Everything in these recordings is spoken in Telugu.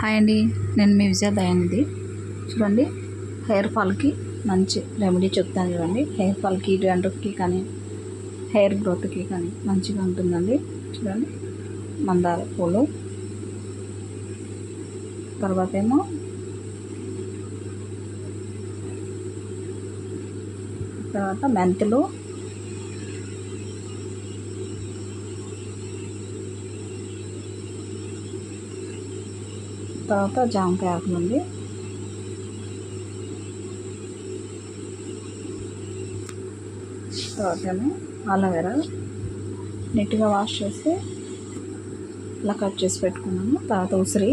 హాయ్ అండి నేను మీ విజయ దయానిధి. చూడండి హెయిర్ ఫాల్కి మంచి రెమెడీ చెప్తాను చూడండి. హెయిర్ ఫాల్కి డ్యాండ్రఫ్కి కానీ హెయిర్ గ్రోత్కి కానీ మంచిగా ఉంటుందండి. చూడండి మందార పూలు. తర్వాత ఏమో తర్వాత మెంతులు. తర్వాత జామకాయ ఆకులండి తర్వాత ఏమో అలోవెరా నీట్గా వాష్ చేసి ఇలా కట్ చేసి పెట్టుకున్నాము. తర్వాత ఉసిరి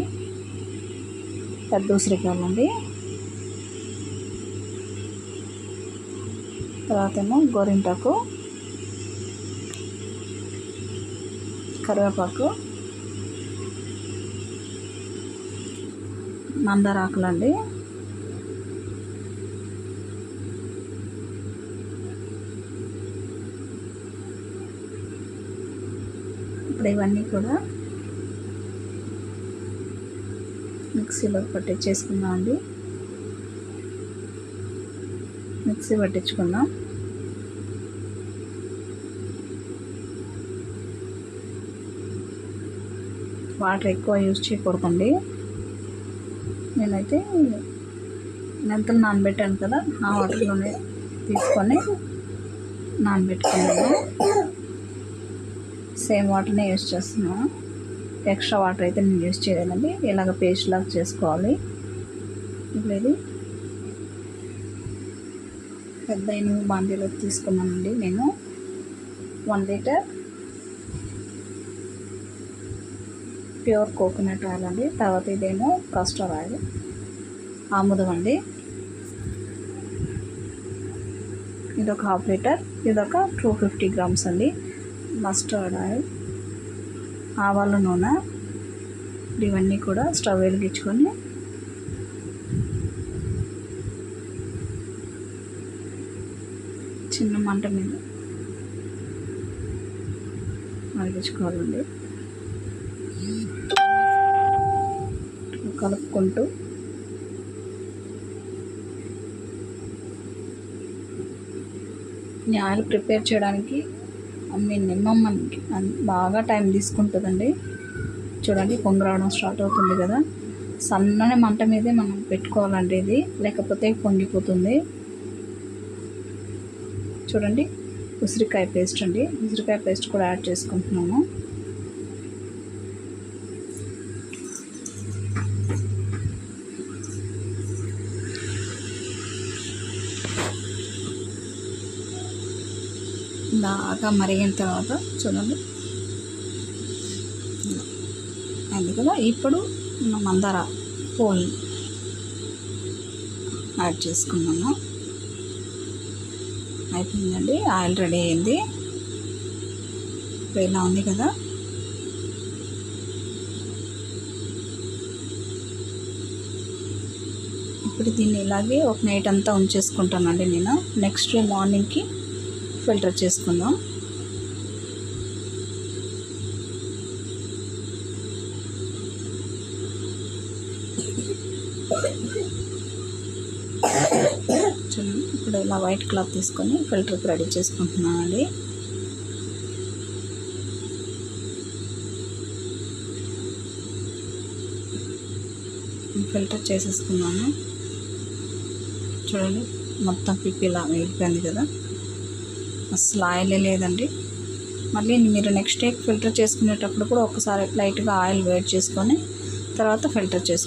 పెద్ద ఉసిరికాయలండి తర్వాత ఏమో గోరింటాకు కరివేపాకు మందార ఆకులండి ఇప్పుడు ఇవన్నీ కూడా మిక్సీలో పట్టించేసుకుందాం అండి మిక్సీ పట్టించుకున్నాం వాటర్ ఎక్కువ యూజ్ చేయకూడదండి. నేనైతే మెంతులు నానబెట్టాను కదా ఆ వాటర్లోనే తీసుకొని నానబెట్టుకున్నాను. సేమ్ వాటర్నే యూజ్ చేస్తున్నాను. ఎక్స్ట్రా వాటర్ అయితే నేను యూజ్ చేయలేదండి. ఇలాగ పేస్ట్ లాగా చేసుకోవాలి. ఇప్పుడు ఇది పెద్ద బాండీలో తీసుకున్నానండి నేను. One litre pure coconut oil అండి. తర్వాత ఇదేమో కస్టర్ ఆయిల్. ఆముదం అండి. ఇదొక హాఫ్ లీటర్. ఇదొక టూ ఫిఫ్టీ గ్రామ్స్ అండి. Mustard oil. ఆవాల నూనె. ఇవన్నీ కూడా స్టవ్ వెలిగించుకొని చిన్న మంట మీద మరిగించుకోవాలండి. కలుపుకుంటూ ఈ ఆయిల్ ప్రిపేర్ చేయడానికి మినిమం మనకి బాగా టైం తీసుకుంటుందండి. చూడండి పొంగు రావడం స్టార్ట్ అవుతుంది కదా. సన్నని మంట మీదే మనం పెట్టుకోవాలండి ఇది. లేకపోతే పొంగిపోతుంది. చూడండి ఉసిరికాయ పేస్ట్ అండి. ఉసిరికాయ పేస్ట్ కూడా యాడ్ చేసుకుంటున్నాము. బాగా మరిగిన తర్వాత చూడండి. అది కదా ఇప్పుడు మందార పోల్ యాడ్ చేసుకున్నాను అయిపోయిందండి. ఆయిల్ రెడీ అయింది. ఇలా ఉంది కదా. ఇప్పుడు దీన్ని ఇలాగే ఒక నైట్ అంతా ఉంచేసుకుంటానండి నేను. నెక్స్ట్ డే మార్నింగ్కి ఫిల్టర్ చేసుకుందాం. ఇప్పుడు ఇలా వైట్ క్లాత్ తీసుకొని ఫిల్టర్కి రెడీ చేసుకుంటున్నామండి ఫిల్టర్ చేసేసుకున్నాను. చూడండి మొత్తం పిప్పి ఇలా వెళ్ళిపోయింది కదా. అసలు ఆయిల్ లేదండి. మళ్ళీ మీరు నెక్స్ట్ డే ఫిల్టర్ చేసుకునేటప్పుడు కూడా ఒకసారి లైట్గా ఆయిల్ వేడి చేసుకొని తర్వాత ఫిల్టర్ చేసుకోండి